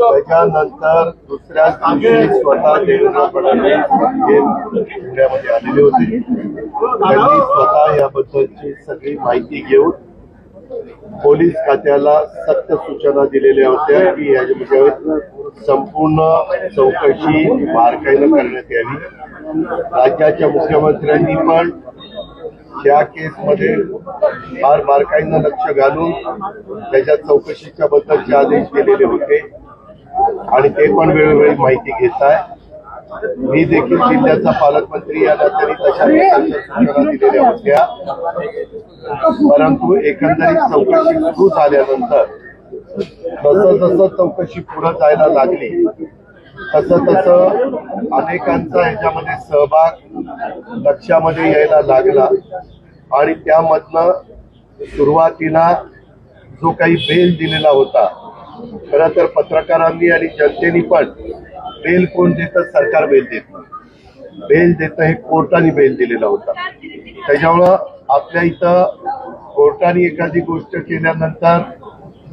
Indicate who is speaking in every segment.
Speaker 1: त्याच्यानंतर दुसऱ्या दिवशी स्वतः देवेंद्र फडणवीस हे पुण्यामध्ये आलेले होते. त्यांनी स्वतः याबद्दलची सगळी माहिती घेऊन पोलीस खात्याला सक्त सूचना दिलेल्या होत्या की याच्यामध्ये संपूर्ण चौकशी बारकाईनं करण्यात यावी. राज्याच्या मुख्यमंत्र्यांनी पण या केसमध्ये फार बारकाईनं लक्ष घालून त्याच्या चौकशीच्या बद्दलचे आदेश केलेले होते. आणि ते पण वेळोवेळी माहिती घेत आहे. मी देखील जिल्ह्याचा पालकमंत्री या नात्याने तशा सूचना दिलेल्या होत्या. परंतु एकंदरीत चौकशी सुरू झाल्यानंतर जसं जसं चौकशी पुढे जायला लागली तसं तसं अनेकांचा याच्यामध्ये सहभाग लक्षामध्ये यायला लागला. आणि त्यामधनं सुरुवातीला जो काही बेल दिलेला होता खरं तर पत्रकारांनी आणि जनतेने पण बेल कोण देतं सरकार बेल देत बेल देतं हे कोर्टाने बेल दिलेला होता. त्याच्यामुळं आपल्या इथं कोर्टाने एखादी गोष्ट केल्यानंतर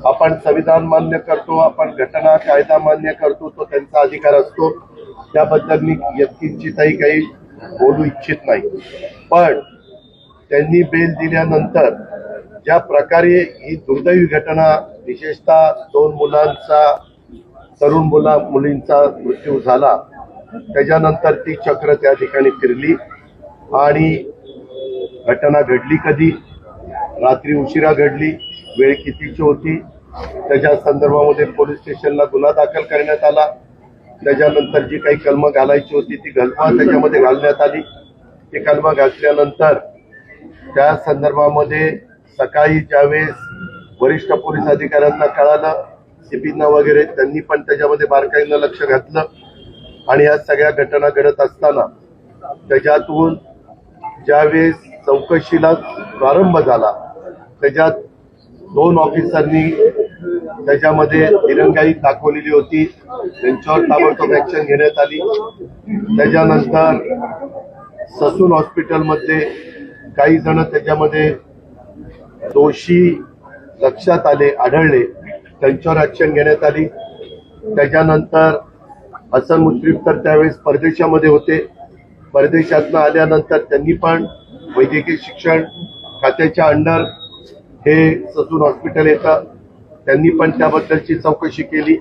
Speaker 1: आपण संविधान मान्य करतो आपण घटना कायदा मान्य करतो तो त्यांचा अधिकार असतो. त्याबद्दल मी यत्किंचितही काही बोलू इच्छित नाही. पण त्यांनी बेल दिल्यानंतर ज्या प्रकारे ही दुर्दैवी घटना विशेषतः दोन मुलांचा तरुण मुला मुलींचा मृत्यू झाला त्याच्यानंतर ती चक्र त्या ठिकाणी फिरली आणि घटना घडली कधी? रात्री उशिरा घडली वेळ कितीची होती? त्याच्या संदर्भामध्ये पोलीस स्टेशनला गुन्हा दाखल करण्यात आला. त्याच्यानंतर जी काही कलमं घालायची होती ती कलमा त्याच्यामध्ये घालण्यात आली. ती कलमा घातल्यानंतर त्या संदर्भामध्ये सकाळी ज्यावेळेस वरिष्ठ पोलीस अधिकाऱ्यांना कळालं सीपींना वगैरे त्यांनी पण त्याच्यामध्ये बारकाईनं लक्ष घातलं. आणि या सगळ्या घटना घडत असताना त्याच्यातून ज्यावेळेस चौकशीला प्रारंभ झाला त्याच्यात दोन ऑफिसरनी त्याच्यामध्ये दिरंगाई दाखवलेली होती. त्यांच्यावर ताबडतोब ऍक्शन घेण्यात आली. त्याच्यानंतर ससून हॉस्पिटलमध्ये काही जण त्याच्यामध्ये दोषी लक्षात आले आढळले. त्यांच्यावर ऍक्शन घेण्यात आली. त्याच्यानंतर हसन मुश्रीफ तर त्यावेळेस परदेशामध्ये होते. परदेशातनं आल्यानंतर त्यांनी पण वैद्यकीय शिक्षण खात्याच्या अंडर हे ससून हॉस्पिटल येतं. त्यांनी पण त्याबद्दलची चौकशी केली.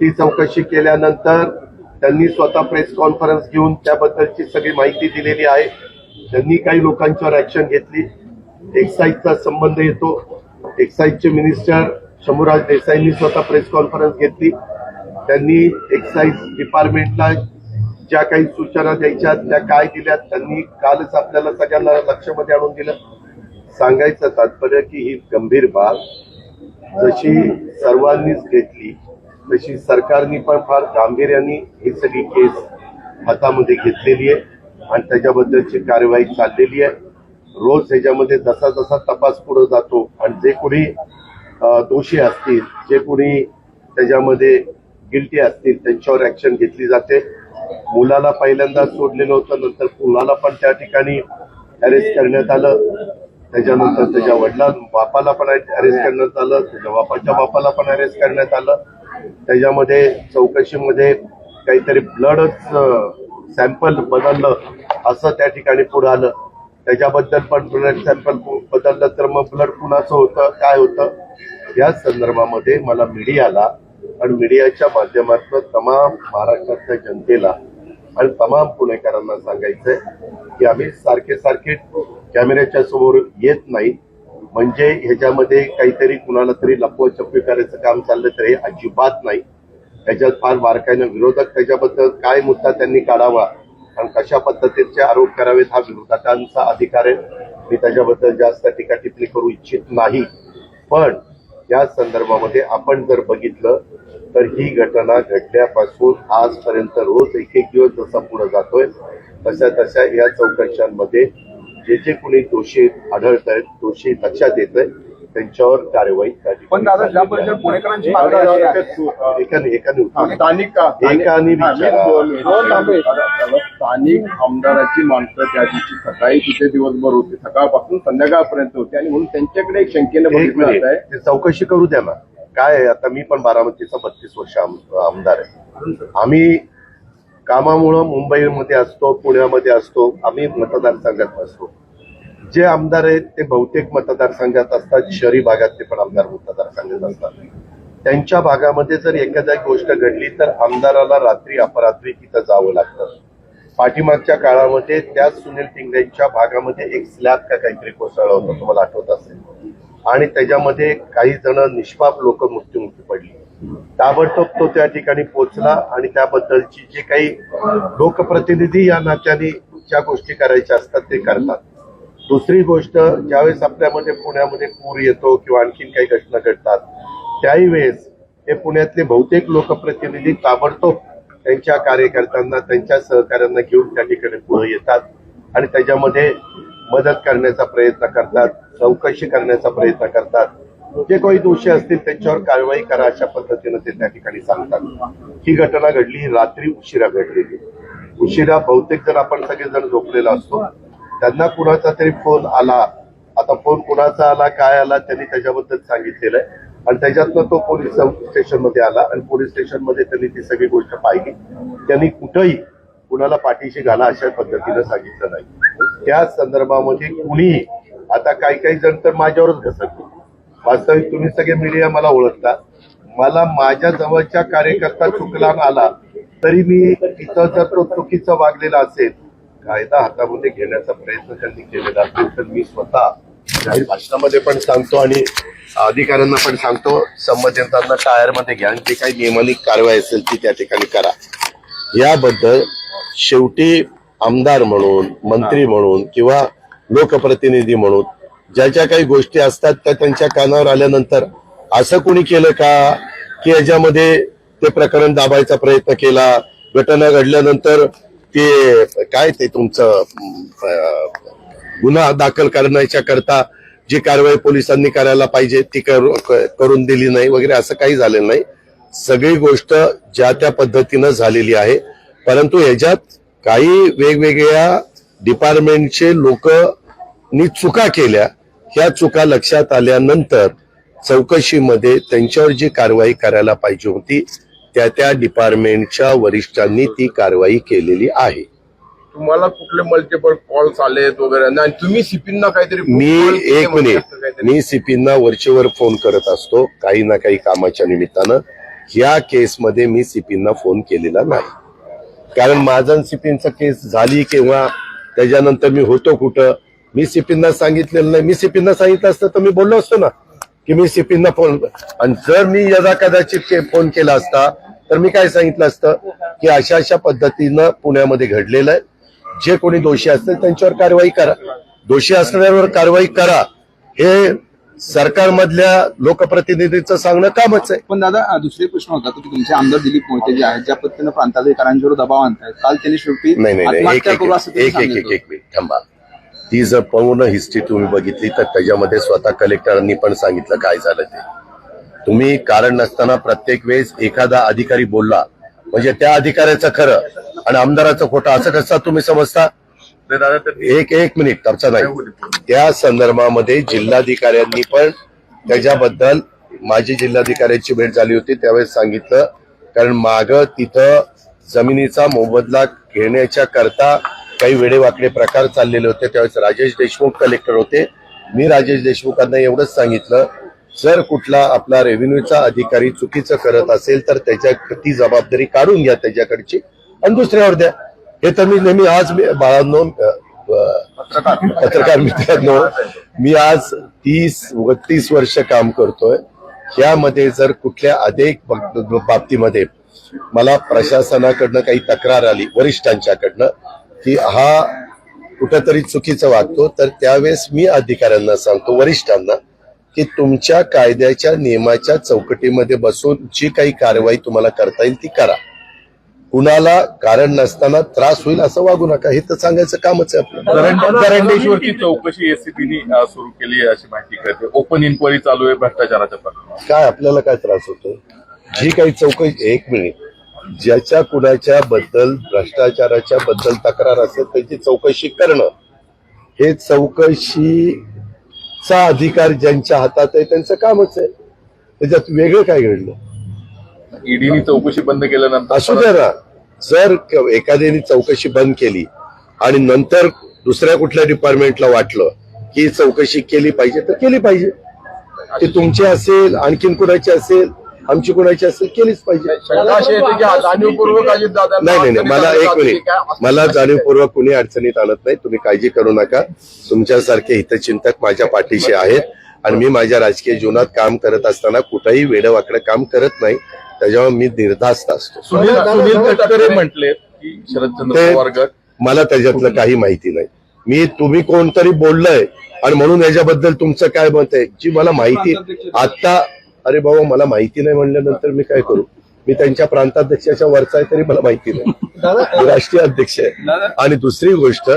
Speaker 1: ती चौकशी केल्यानंतर त्यांनी स्वतः प्रेस कॉन्फरन्स घेऊन त्याबद्दलची सगळी माहिती दिलेली आहे. त्यांनी काही लोकांच्यावर ऍक्शन घेतली. एक्साईजचा संबंध येतो. एक्साईजचे मिनिस्टर शंभूराज देसाईंनी स्वतः प्रेस कॉन्फरन्स घेतली. त्यांनी एक्साईज डिपार्टमेंटला ज्या काही सूचना द्यायच्या त्या काय दिल्या त्यांनी कालच आपल्याला सगळ्यांना लक्षामध्ये आणून दिलं. सांगायचं तात्पर्य की ही गंभीर बाब. जशी सर्वांनीच घेतली तशी सरकारने पण फार गांभीर्याने ही सगळी केस हातामध्ये घेतलेली आहे. आणि त्याच्याबद्दलची कार्यवाही चाललेली आहे रोज ह्याच्यामध्ये जसा जसा तपास पुढे जातो आणि जे कोणी दोषी असतील जे कोणी त्याच्यामध्ये गिल्टी असतील त्यांच्यावर ऍक्शन घेतली जाते. मुलाला पहिल्यांदा सोडलेलं होतं नंतर मुलाला पण त्या ठिकाणी अरेस्ट करण्यात आलं. त्याच्यानंतर त्याच्या वडिला बापाला पण अरेस्ट करण्यात आलं. त्याच्या बापाच्या बापाला पण अरेस्ट करण्यात आलं. त्याच्यामध्ये चौकशीमध्ये काहीतरी ब्लडच सॅम्पल बदललं असं त्या ठिकाणी पुढं आलं. त्याच्याबद्दल पण ब्लड सॅम्पल बदललं तर मग ब्लड कुणाचं होतं काय होतं? या संदर्भामध्ये मला मीडियाला आणि मीडियाच्या माध्यमातून तमाम महाराष्ट्रातल्या जनतेला आणि तमाम पुणेकरांना सांगायचंय की आम्ही सारखे सारखे कॅमेऱ्याच्या समोर येत नाही. म्हणजे ह्याच्यामध्ये काहीतरी कुणाला तरी लपवछपवी करायचं काम चाललं तर हे अजिबात नाही. त्याच्यात फार बारकाईनं विरोधक त्याच्याबद्दल काय मुद्दा त्यांनी काढावा आणि कशा पद्धतीचे आरोप करावेत हा विरोधकांचा अधिकार आहे. मी त्याच्याबद्दल जास्त टीका टिप्पणी करू इच्छित नाही. पण या संदर्भामध्ये आपण जर बघितलं तर ही घटना घडल्यापासून आजपर्यंत रोज एक एक दिवस जसा पुढे जातोय तशा तशा या चौकशांमध्ये जे जे कोणी दोषी आढळत आहेत दोषी लक्षात येत आहे त्यांच्यावर कारवाई
Speaker 2: पण दादा ज्या पद्धतीने. पुणेकरांची मागणी अशी आहे.
Speaker 1: एकाने एकाने उत्तर द्या.
Speaker 3: स्थानिक
Speaker 1: एकाने विचारा.
Speaker 3: स्थानिक आमदाराची माणसं त्या दिवशी सकाळी तिथे दिवसभर होते. सकाळपासून संध्याकाळपर्यंत होते. आणि म्हणून त्यांच्याकडे एक शंकेनं
Speaker 1: एक
Speaker 3: बघितलं जात आहे
Speaker 1: ते चौकशी करू द्या ना. काय आहे, आता मी पण बारामतीचा बत्तीस वर्ष आम- आमदार आहे. आम्ही कामामुळं मुंबईमध्ये असतो पुण्यामध्ये असतो. आम्ही मतदारसंघात असतो. जे आमदार आहेत ते बहुतेक मतदारसंघात असतात शहरी भागातले पण आमदार मतदारसंघात असतात. त्यांच्या भागामध्ये जर एखाद्या गोष्ट घडली तर आमदाराला रात्री अपरात्री तिथं जावं लागतं. पाठीमागच्या काळामध्ये त्याच सुनील टिंगरेंच्या भागामध्ये एक स्लॅब का काहीतरी कोसळलं होतं तुम्हाला आठवत असेल. आणि त्याच्यामध्ये काही जण निष्पाप लोक मृत्युमुखी पडली. ताबडतोब तो त्या ठिकाणी पोहोचला आणि त्याबद्दलची जे काही लोकप्रतिनिधी या नात्याने ज्या गोष्टी करायच्या असतात ते करतात. दुसरी गोष्ट ज्यावेळेस आपल्यामध्ये पुण्यामध्ये पूर येतो किंवा आणखीन काही घटना घडतात त्याही वेळेस हे पुण्यातले बहुतेक लोकप्रतिनिधी ताबडतोब त्यांच्या कार्यकर्त्यांना त्यांच्या सहकाऱ्यांना घेऊन त्या ठिकाणी पुढे येतात आणि त्याच्यामध्ये मदत करण्याचा प्रयत्न करतात चौकशी करण्याचा प्रयत्न करतात. जे काही दोषी असतील त्यांच्यावर कारवाई करा अशा पद्धतीनं ते त्या ठिकाणी सांगतात. ही घटना घडली ही रात्री उशिरा घडलेली. उशिरा बहुतेक जर आपण सगळेजण झोपलेला असतो त्यांना कुणाचा तरी फोन आला आता फोन कुणाचा आला काय आला त्यांनी त्याच्याबद्दल सांगितलेलं आहे. आणि त्याच्यातनं तो पोलीस स्टेशनमध्ये आला आणि पोलीस स्टेशनमध्ये त्यांनी ती सगळी गोष्ट पाहिली. त्यांनी कुठंही कुणाला पाठीशी घाला अशा पद्धतीनं सांगितलं नाही. त्या संदर्भामध्ये कुणीही आता काही काही जण तर माझ्यावरच घसरले. वास्तविक तुम्ही सगळे मीडिया मला ओळखता. मला माझ्या जवळच्या कार्यकर्ता चुकला आला. तरी मी इथं जर तो चुकीचा वागलेला असेल कायदा हातामध्ये घेण्याचा प्रयत्न त्यांनी केलेला असेल तर मी स्वतः जाहीर भाषणामध्ये पण सांगतो आणि अधिकाऱ्यांना पण सांगतो. संबंधितांना टायरमध्ये घ्या आणि जे काही नियमानिक कारवाई असेल ती त्या ठिकाणी करा. याबद्दल शेवटी आमदार म्हणून मंत्री म्हणून किंवा लोकप्रतिनिधी म्हणून ज्या ज्या काही गोष्टी असतात त्या त्यांच्या कानावर आल्यानंतर असं कोणी केलं का की याच्यामध्ये ते प्रकरण दाबायचा प्रयत्न केला घटना घडल्यानंतर ते काय ते तुमचं गुन्हा दाखल करण्याच्या करता जी कारवाई पोलिसांनी करायला पाहिजे ती करू- क- करून दिली नाही वगैरे असं काही झालेलं नाही. सगळी गोष्ट ज्या त्या पद्धतीनं झालेली आहे. परंतु ह्याच्यात काही वेगवेगळ्या डिपार्टमेंटचे लोक चुका केल्या. ह्या चुका लक्षात आल्यानंतर चौकशीमध्ये त्यांच्यावर जी कारवाई करायला पाहिजे होती त्या त्या डिपार्टमेंटच्या वरिष्ठांनी ती कारवाई केलेली आहे.
Speaker 3: तुम्हाला कुठले मल्टिपल कॉल्स आलेत वगैरे? नाही तुम्ही सिपींना काहीतरी
Speaker 1: मी एक मिनिट. मी सीपींना वरचेवर फोन करत असतो काही ना काही कामाच्या निमित्तानं. या केसमध्ये मी सीपींना फोन केलेला नाही. कारण माझा सीपींचा केस झाली किंवा त्याच्यानंतर मी होतो कुठं मी सीपींना सांगितलेलं नाही. मी सीपींना सांगितलं असतं तर मी बोललो असतो ना की मी सीपींना फोन आणि जर मी यदा कदाचित फोन केला असता तर मी काय सांगितलं असतं की अशा अशा पद्धतीनं पुण्यामध्ये घडलेलं आहे. जे कोणी दोषी असतील त्यांच्यावर कारवाई करा. दोषी असणाऱ्यावर कारवाई करा. हे सरकारमधल्या लोकप्रतिनिधीचं सांगणं कामच आहे.
Speaker 2: पण दादा दुसरे प्रश्न होता की तुमचे आमदार दिलीप मोहिते जे आहेत ज्या पद्धतीनं प्रांताधिकाऱ्यांच्यावर दबाव आणतायत काल त्यांनी शेवटी
Speaker 1: नाही नाही नाही. एक एक एक मिनिट थांबा. ती जर पूर्ण हिस्ट्री तुम्ही बघितली तर त्याच्यामध्ये स्वतः कलेक्टरांनी पण सांगितलं काय झालं ते. तुम्ही कारण नसताना प्रत्येक वेळेस एखादा अधिकारी बोलला. म्हणजे त्या अधिकाऱ्याचं खरं आणि आमदाराचं खोटं असं कसं तुम्ही समजता? एक एक मिनिट तमचा नाही. त्या संदर्भामध्ये जिल्हाधिकाऱ्यांनी पण त्याच्याबद्दल माझी जिल्हाधिकाऱ्याची भेट झाली होती त्यावेळेस सांगितलं. कारण माग तिथं जमिनीचा मोबदला घेण्याच्या करता काही वेडेवाकडे प्रकार चाललेले होते. त्यावेळेस राजेश देशमुख कलेक्टर होते. मी राजेश देशमुखांना एवढंच सांगितलं. जर कुठला आपला रेव्हेन्यूचा अधिकारी चुकीचं करत असेल तर त्याच्या ती जबाबदारी काढून घ्या त्याच्याकडची. आणि दुसऱ्यावर द्या. हे तर मी नेहमी आज बाळांनो पत्रकार मित्रांनो मी आज तीस बत्तीस वर्ष काम करतोय. यामध्ये जर कुठल्या अनेक बाब- बाबतीमध्ये मला प्रशासनाकडनं काही तक्रार आली वरिष्ठांच्याकडनं की हा कुठंतरी चुकीचं वागतो तर त्यावेळेस मी अधिकाऱ्यांना सांगतो वरिष्ठांना की तुमच्या कायद्याच्या नियमाच्या चौकटीमध्ये बसून जी काही कारवाई तुम्हाला करता येईल ती करा. कुणाला कारण नसताना त्रास होईल असं वागू नका. हे तर सांगायचं कामच आहे आपलं.
Speaker 4: दरंडेश्वरची चौकशी. एसीबीनी सुरू केली अशी माहिती कळते. ओपन इन्क्वायरी चालू आहे भ्रष्टाचाराच्या प्रकरणात
Speaker 1: काय आपल्याला काय त्रास होतो जी काही चौकशी एक मिनिट. ज्याच्या कुणाच्या बद्दल भ्रष्टाचाराच्या बद्दल तक्रार असेल त्याची चौकशी करणं. हे चौकशीचा अधिकार ज्यांच्या हातात आहे त्यांचं कामच आहे. त्याच्यात वेगळं काय घडलं?
Speaker 4: ईडीनी चौकशी बंद केल्यानंतर
Speaker 1: असू द्या ना. जर एखाद्याने चौकशी बंद केली आणि नंतर दुसऱ्या कुठल्या डिपार्टमेंटला वाटलं की चौकशी केली पाहिजे तर केली पाहिजे. ती तुमची असेल आणखीन कुणाची असेल आमची कुणाची असेल केलीच पाहिजे.
Speaker 3: जाणीवपूर्वक
Speaker 1: नाही नाही नाही मला एक मिनिट. मला जाणीवपूर्वक कुणी अडचणीत आणत नाही. तुम्ही काळजी करू नका. तुमच्यासारखे हितचिंतक माझ्या पाठीशी आहेत आणि मी माझ्या राजकीय जीवनात काम करत असताना कुठंही वेडवाकडं काम करत नाही. त्याच्यामुळे मी निर्धास्त असतो.
Speaker 4: सुनील सुनील तटकरे म्हटले की शरदचंद्र
Speaker 1: ते-
Speaker 4: पवार गट.
Speaker 1: मला त्याच्यातलं काही माहिती नाही. मी तुम्ही कोणतरी बोललंय आणि म्हणून याच्याबद्दल तुमचं काय मत आहे? जी मला माहिती आता अरे बाबा मला माहिती नाही म्हणल्यानंतर मी काय करू? मी त्यांच्या प्रांताध्यक्षाच्या वरचा आहे तरी मला माहिती नाही. मी राष्ट्रीय अध्यक्ष आहे. आणि दुसरी गोष्ट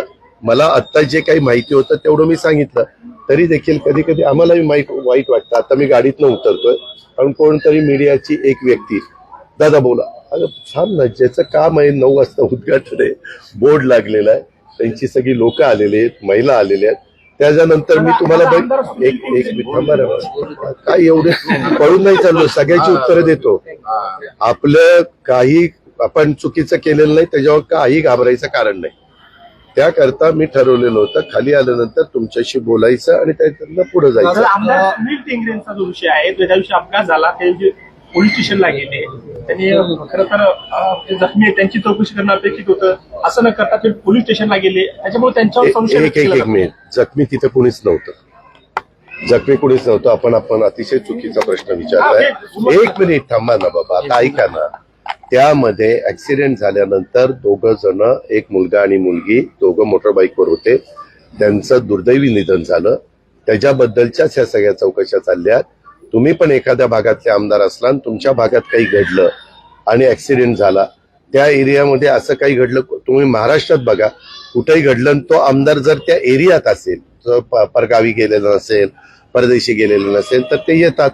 Speaker 1: मला आता जे काही माहिती होतं तेवढं मी सांगितलं. तरी देखील कधी कधी आम्हालाही माहीत वाईट वाटतं. आता मी गाडीतनं उतरतोय कारण कोणतरी मीडियाची एक व्यक्ती दादा बोला. अगं छान ना ज्याचं काम आहे नऊ वाजता उद्घाटन आहे. बोर्ड लागलेला आहे. त्यांची सगळी लोक आलेली आहेत महिला आलेल्या आहेत. त्याच्यानंतर मी तुम्हाला बघ- एक एक. काय एवढे पळून नाही चाललो सगळ्याची उत्तरं देतो. आपलं काही आपण चुकीचं केलेलं नाही त्याच्यावर काही घाबरायचं कारण नाही. त्याकरता मी ठरवलेलं होतं खाली आल्यानंतर तुमच्याशी बोलायचं आणि त्याच्यातनं पुढे जायचं.
Speaker 5: आमदार सुनील टेंगरेंचा जो विषय आहे अपघात झाला ते पोलीस स्टेशनला गेले. त्यांनी खरं तर जखमी आहे त्यांची चौकशी करणं अपेक्षित होतं. असं न करता ते पोलीस स्टेशनला गेले. त्याच्यामुळे त्यांच्यावर संशय
Speaker 1: एक एक. मिनिट. जखमी तिथे कुणीच नव्हतं. जखमी कुणीच नव्हतं. आपण आपण अतिशय चुकीचा प्रश्न विचारलाय एक मिनिट थांबा ना बाबा. आता ऐका ना. त्यामध्ये ऍक्सिडेंट झाल्यानंतर दोघं जण एक मुलगा आणि मुलगी दोघं मोटरबाईकवर होते. त्यांचं दुर्दैवी निधन झालं. त्याच्याबद्दलच्याच ह्या सगळ्या चौकशा चालल्या तुम्ही पण एखाद्या भागातले आमदार असला आणि तुमच्या भागात काही घडलं आणि ऍक्सिडेंट झाला त्या एरियामध्ये असं काही घडलं तुम्ही महाराष्ट्रात बघा कुठेही घडलं आणि तो आमदार जर त्या एरियात असेल जर परगावी गेलेला नसेल परदेशी गेलेलं नसेल तर ते येतात.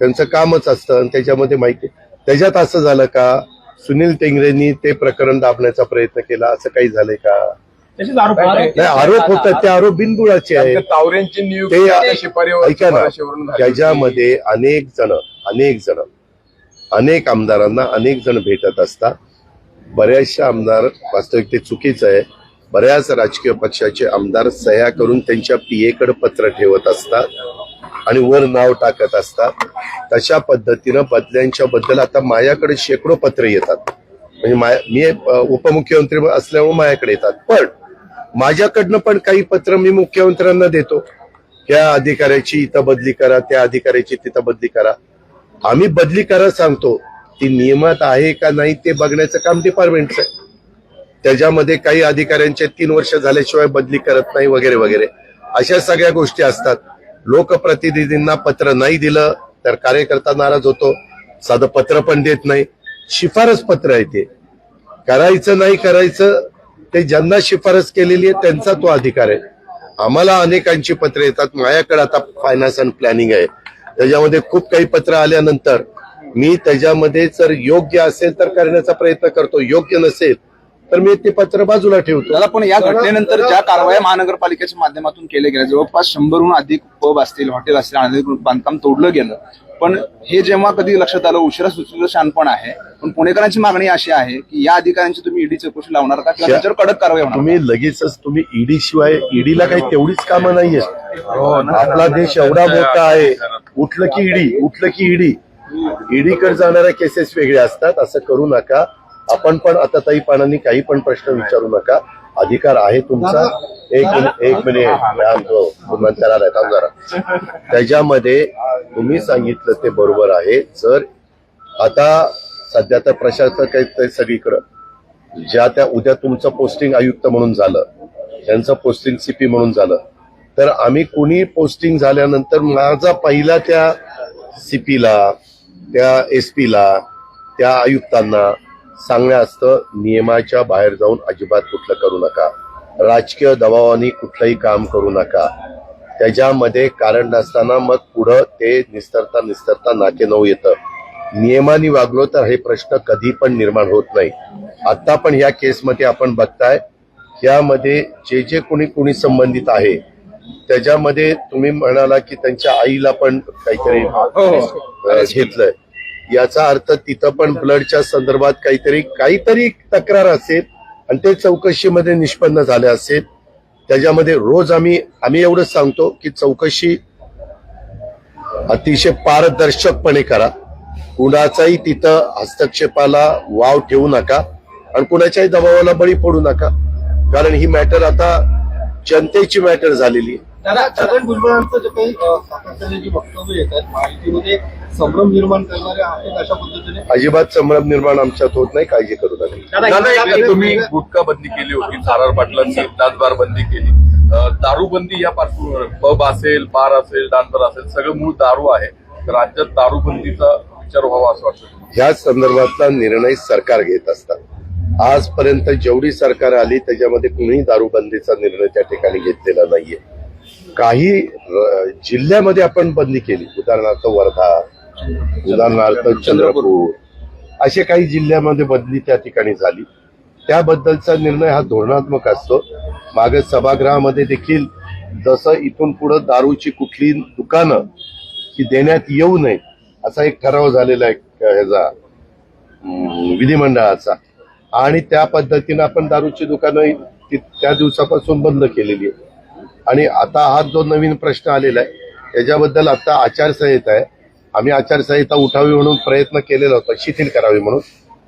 Speaker 1: त्यांचं कामच असतं आणि त्याच्यामध्ये माहिती त्याच्यात असं झालं का सुनील टेंगरेंनी ते प्रकरण दाबण्याचा प्रयत्न केला असं काही झालंय का?
Speaker 5: त्याचेच आरोप.
Speaker 1: नाही आरोप होतात ते आरोप बिनबुडाचे आहेत.
Speaker 3: तावरेंची नियुक्ती त्या
Speaker 1: ते
Speaker 3: शिपारीवर
Speaker 1: ऐका ना
Speaker 3: शिफारशीवरून झाली.
Speaker 1: त्याच्यामध्ये अनेक जण अनेक जण अनेक आमदारांना अनेक जण भेटत असतात. बऱ्याचशा आमदार वास्तविक ते चुकीचं आहे. बऱ्याच राजकीय पक्षाचे आमदार सह्या करून त्यांच्या पीएकडे पत्र ठेवत असतात आणि वर नाव टाकत असतात. तशा पद्धतीनं बदल्यांच्या बद्दल आता माझ्याकडे शेकडो पत्र येतात. म्हणजे माया- मी अ, उपमुख्यमंत्री असल्यामुळे माझ्याकडे येतात. पण माझ्याकडनं पण काही पत्र मी मुख्यमंत्र्यांना देतो. त्या अधिकाऱ्याची इथं बदली करा त्या अधिकाऱ्याची तिथं बदली करा. आम्ही बदली करा सांगतो. ती नियमात आहे का नाही ते बघण्याचं काम डिपार्टमेंटचं आहे. त्याच्यामध्ये काही अधिकाऱ्यांचे तीन वर्ष झाल्याशिवाय बदली करत नाही वगैरे वगैरे. अशा सगळ्या गोष्टी असतात. लोकप्रतिनिधींना पत्र नाही दिलं तर कार्यकर्ता नाराज होतो. साधं पत्र पण देत नाही. शिफारस पत्र आहे ते. करायचं नाही करायचं ते ज्यांना शिफारस केलेली आहे त्यांचा तो अधिकार आहे. आम्हाला अनेकांची पत्र येतात. माझ्याकडे आता फायनान्स अँड प्लॅनिंग आहे. त्याच्यामध्ये खूप काही पत्र आल्यानंतर मी त्याच्यामध्ये जर योग्य असेल तर करण्याचा प्रयत्न करतो. योग्य नसेल तर मी ते पत्र बाजूला ठेवतो.
Speaker 2: दादा पण या घटनेनंतर ज्या कारवाया महानगरपालिकेच्या माध्यमातून केल्या गेल्या जवळपास शंभरहून अधिक पब असतील हॉटेल असतील बांधकाम तोडलं गेलं पण हे जेव्हा कधी लक्षात आलं उशिरा सुचलेलं शानपण आहे. पण पुणेकरांची मागणी अशी आहे की या अधिकाऱ्यांची तुम्ही ईडी चौकशी लावणार का? किंवा त्यांच्यावर कडक कारवाई होणार
Speaker 1: तुम्ही लगेचच तुम्ही ईडी शिवाय ईडीला काही तेवढीच कामं नाहीये आपला देश एवढा मोठा आहे. उठलं की ईडी उठलं की ईडी. ईडीकडे जाणाऱ्या केसेस वेगळ्या असतात. असं करू नका. आपण पण आता ताई पानांनी काही पण प्रश्न विचारू नका. अधिकार आहे तुमचा? एक मिनिट एक मिनिट. थांब जरा. त्याच्यामध्ये तुम्ही सांगितलं ते बरोबर आहे. जर आता सध्या तर प्रशासक आहेत ते सगळीकडं. ज्या त्या उद्या तुमचं पोस्टिंग आयुक्त म्हणून झालं त्यांचं पोस्टिंग सीपी म्हणून झालं तर आम्ही कुणी पोस्टिंग झाल्यानंतर माझा पहिला त्या सीपीला त्या एस ला त्या आयुक्तांना सांगणं असतं नियमाच्या बाहेर जाऊन अजिबात कुठलं करू नका. राजकीय दबावाने कुठलंही काम करू नका. त्याच्यामध्ये कारण नसताना मग पुढं ते निस्तरता निस्तरता नाके नऊ येतं. नियमाने वागलो तर हे प्रश्न कधी पण निर्माण होत नाही. आता पण या केसमध्ये आपण बघताय यामध्ये जे जे कोणी कोणी संबंधित आहे त्याच्यामध्ये तुम्ही म्हणाला की त्यांच्या आईला पण काहीतरी अ, घेतलंय. याचा अर्थ तिथं पण ब्लडच्या संदर्भात काहीतरी काहीतरी तक्रार असेल आणि ते चौकशीमध्ये निष्पन्न झाले असेल. त्याच्यामध्ये रोज आम्ही आम्ही एवढंच सांगतो की चौकशी अतिशय पारदर्शकपणे करा. कुणाचाही तिथं हस्तक्षेपाला वाव ठेवू नका आणि कुणाच्याही दबावाला बळी पडू नका. कारण ही मॅटर आता जनतेची मॅटर झालेली आहे.
Speaker 6: दादा छगन भुजबळांचं जे काही अ, सातत्याने जी वक्तव्य येत आहेत माहितीमध्ये संभ्रम निर्माण करणारे आहेत अशा पद्धतीने?
Speaker 1: अजिबात संभ्रम निर्माण आमच्यात होत नाही काळजी करू नका.
Speaker 4: दादा तुम्ही गुटखा बंदी केली होती थारार पाटलांची दासबार बंदी केली. अं, दारू बंदी या पार्श्वभूमीवर पब असेल बार असेल डान्सर असेल सगळं मूळ दारू आहे. तर राज्यात दारू बंदीचा विचार व्हावा असं वाटतं तुम्हाला?
Speaker 1: ह्या संदर्भातला निर्णय सरकार घेत असतात. आजपर्यंत जेवढी सरकार आली त्याच्यामध्ये कुणीही दारूबंदीचा निर्णय त्या ठिकाणी घेतलेला नाहीये. काही जिल्ह्यामध्ये आपण बंदी केली. उदाहरणार्थ वर्धा उदाहरणार्थ चंद्रपूर. असे काही जिल्ह्यामध्ये बदली त्या ठिकाणी झाली. त्याबद्दलचा निर्णय हा धोरणात्मक असतो. मागे सभागृहामध्ये देखील जसं इथून पुढे दारूची कुठली दुकानं ही देण्यात येऊ नये असा एक ठराव झालेला आहे ह्याचा विधिमंडळाचा. आणि त्या पद्धतीनं आपण दारूची दुकानं ती- त्या दिवसापासून बंद केलेली आहे आणि आता हा जो नवीन प्रश्न आलेला आहे त्याच्याबद्दल आता आचारसंहिता आहे. आम्ही आचारसंहिता उठावी म्हणून प्रयत्न केलेला होता शिथिल करावी म्हणून.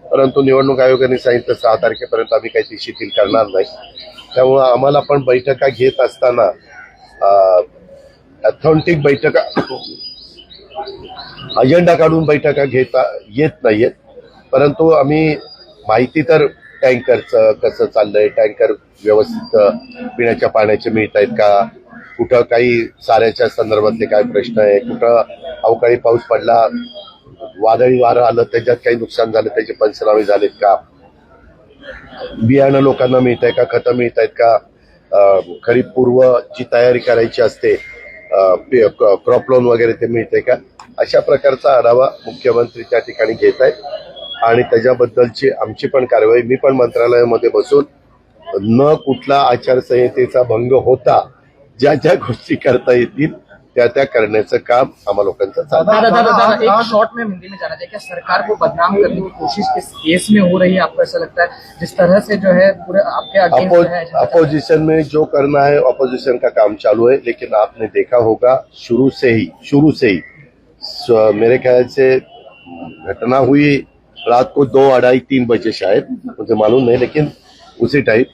Speaker 1: परंतु निवडणूक आयोगाने सांगितलं सहा तारखेपर्यंत आम्ही काही ती शिथिल करणार नाही. त्यामुळं आम्हाला पण बैठका घेत असताना अथॉन्टिक बैठका अजेंडा काढून बैठका घेता येत नाहीयेत. परंतु आम्ही माहिती तर टँकरचं कसं चाललंय? टँकर व्यवस्थित पिण्याच्या पाण्याचे मिळत आहेत का? कुठं काही साऱ्याच्या संदर्भातले काय प्रश्न आहे? कुठं अवकाळी पाऊस पडला वादळी वारं आलं त्याच्यात काही नुकसान झालं त्याचे पंचनामे झालेत का? बियाणं लोकांना मिळत आहे का? खतं मिळत आहेत का खरीप पूर्व जी तयारी करायची असते क्रॉप लोन वगैरे ते मिळते का? अशा प्रकारचा आढावा मुख्यमंत्री त्या ठिकाणी घेत आहेत आणि त्याच्याबद्दलची आमची पण कारवाई मी पण मंत्रालयामध्ये बसून न कुठला आचारसंहितेचा भंग होता ज्या ज्या गोष्टी करता येतील त्या त्या करण्याचं काम आम्हा लोकांचं चालू आहे.
Speaker 7: दादा दादा दादा एक शॉर्ट में हिंदी में जाना चाहिए क्या सरकार को बदनाम करने की कोशिश इस केस में हो रही है आपको ऐसा लगता है? जिस तरह से जो है पूरे आपके अगेंस्ट जो है।
Speaker 1: अपोजिशन में जो करना है अपोजिशन का काम चालू है लेकिन आपने देखा होगा शुरू से ही शुरू से ही मेरे ख्याल से घटना हुई रात को दो अढ़ाई तीन बजे शायद, मुझे मालूम नहीं, लेकिन उसी टाइम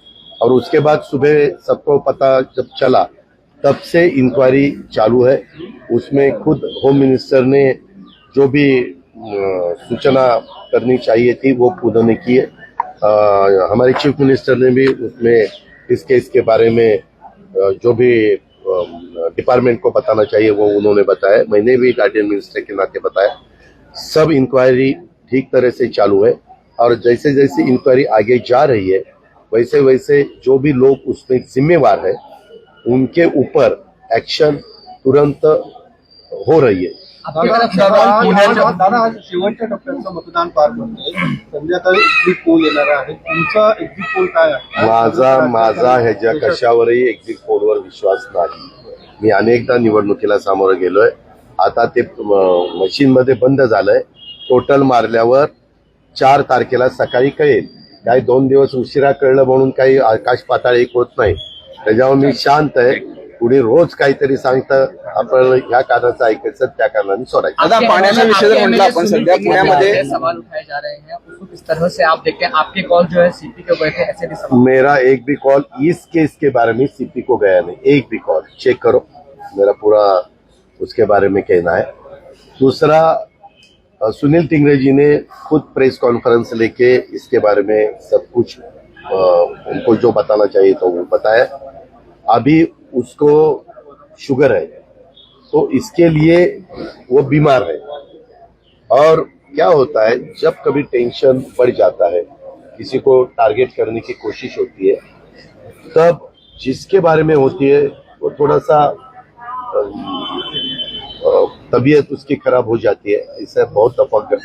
Speaker 1: और उसके बाद सुबह सबको पता जब चला, तब से इंक्वायरी चालू है। उसमें खुद होम मिनिस्टर ने जो भी सूचना करनी चाहिए थी, वो खुद ने की है। हमारे चीफ मिनिस्टर ने भी उसमें इस केस के बारे में जो भी डिपार्टमेंट को बताना चाहिए, वो उन्होंने बताया। मैंने भी गार्डियन मिनिस्टर के नाते बताया। सब इंक्वायरी ठीक तरह से चालू है और जैसे जैसे इंक्वायरी आगे जा रही है वैसे वैसे जो भी लोग उसमें जिम्मेवार है उनके ऊपर एक्शन तुरंत हो रही है।
Speaker 6: शेवटच्या टप्प्याचं मतदान पार येणार आहे. तुमचा एक्झिट पोल काय आहे?
Speaker 1: माझा माझा ह्याच्या कशावरही एक्झिट पोलवर विश्वास नाही. मी अनेकदा निवडणुकीला सामोरं गेलोय. आता ते मशीन मध्ये बंद झालंय. टोटल मारल्यावर चार तारखेला सकाळी कळेल. काही दोन दिवस उशिरा कळलं म्हणून काही आकाश पाताळ एक होत नाही. त्याच्यावर मी शांत आहे. पुढे रोज काहीतरी सांगतं. आपण ह्या कारणाचं ऐकायचं त्या कारणाने सोडायचं.
Speaker 2: आता पाण्याचा विषय जर म्हटलं आपण सध्या पुण्यामध्ये
Speaker 7: सवाल उठाए जा रहे हैं। उसको किस तरह से आप देखते हैं? आपके कॉल जो है सीपी के बैठे ऐसे भी सवाल
Speaker 1: मेरा एक भी कॉल इस केस के बारे में सीपी को गया नहीं। एक भी कॉल चेक करो। मेरा पूरा उसके बारे में कहना है। दूसरा सुनील टिंगरे जी ने खुद प्रेस कॉन्फ्रेंस लेके इसके बारे में सब कुछ उनको जो बताना चाहिए तो वो बताया। अभी उसको शुगर है तो इसके लिए वो बीमार है। और क्या होता है, जब कभी टेंशन बढ़ जाता है, किसी को टारगेट करने की कोशिश होती है, तब जिसके बारे में होती है, वो थोड़ा सा तबीयत उसकी खराब हो जाती है इससे बहुत दफ़ा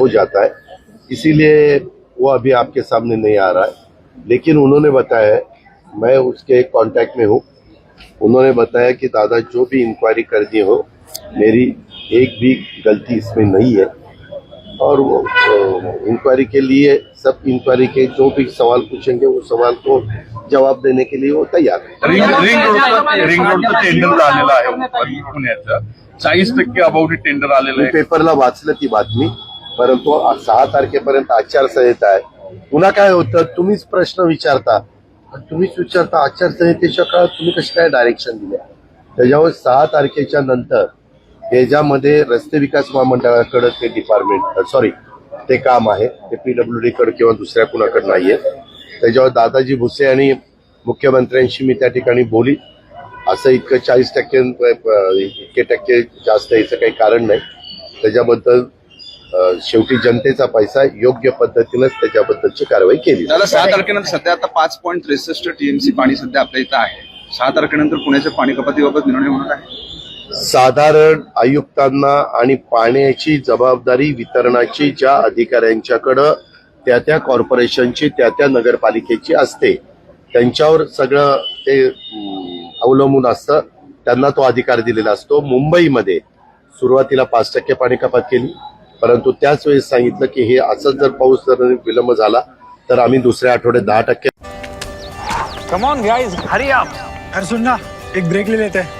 Speaker 1: हो जाता है। इसीलिए वो अभी आपके सामने नहीं आ रहा है। लेकिन उन्होंने बताया है मैं उसके कांटेक्ट में हूँ। उन्होंने बताया कि दादा, जो भी इंक्वायरी करनी हो, मेरी एक भी गलती इसमें नहीं है। और वो इंक्वायरी के लिए सब इंक्वायरी के जो भी सवाल पूछेंगे वो सवाल को जवाब देने के लिए वो तैयार है।
Speaker 4: रिंग रिंग रोडचं टेंडर आहे पुण्याचं चाळीस टक्के अबाउट टेंडर आलेलं आहे
Speaker 1: पेपरला वाचलं ती बातमी परंतु सहा तारखेपर्यंत आचारसंहिता आहे. पुन्हा काय होतं तुम्हीच प्रश्न विचारता. आणि तुम्हीच विचारता आचारसंहितेच्या काळात तुम्ही कशी काय डायरेक्शन दिल्या? त्याच्यावर सहा तारखेच्या नंतर त्याच्यामध्ये रस्ते विकास महामंडळाकडं ते डिपार्टमेंट सॉरी ते काम आहे. ते पीडब्ल्यू डीकडं किंवा दुसऱ्या कुणाकडे नाहीये. त्याच्यावर दादाजी भुसे आणि मुख्यमंत्र्यांशी मी त्या ठिकाणी बोली. असं इतकं चाळीस टक्के इतके टक्के जास्त याचं काही कारण नाही. त्याच्याबद्दल शेवटी जनतेचा पैसा योग्य पद्धतीनंच त्याच्याबद्दलची कारवाई केली.
Speaker 2: त्याला सहा तारखेनंतर सध्या आता पाच पॉईंट त्रेसष्ट टीएमसी पाणी सध्या आपल्या इथं आहे. सहा तारखेनंतर पुण्याच्या पाणी कपातीबाबत निर्णय होणार आहे?
Speaker 1: साधारण आयुक्तांना आणि पाण्याची जबाबदारी वितरणाची ज्या अधिकाऱ्यांच्याकडं त्या त्या कॉर्पोरेशनची त्या त्या नगरपालिकेची असते. त्यांच्यावर सगळं ते अवलंबून असतं. त्यांना तो अधिकार दिलेला असतो. मुंबईमध्ये सुरुवातीला पाच टक्के पाणी कपात केली. परंतु त्याच वेळेस सांगितलं की हे असंच जर पाऊस जर विलंब झाला तर आम्ही दुसऱ्या आठवड्यात दहा टक्के
Speaker 8: कम ऑन गाइस हरी आप.
Speaker 9: अरे सुन ना एक ब्रेक ले लेते. हैं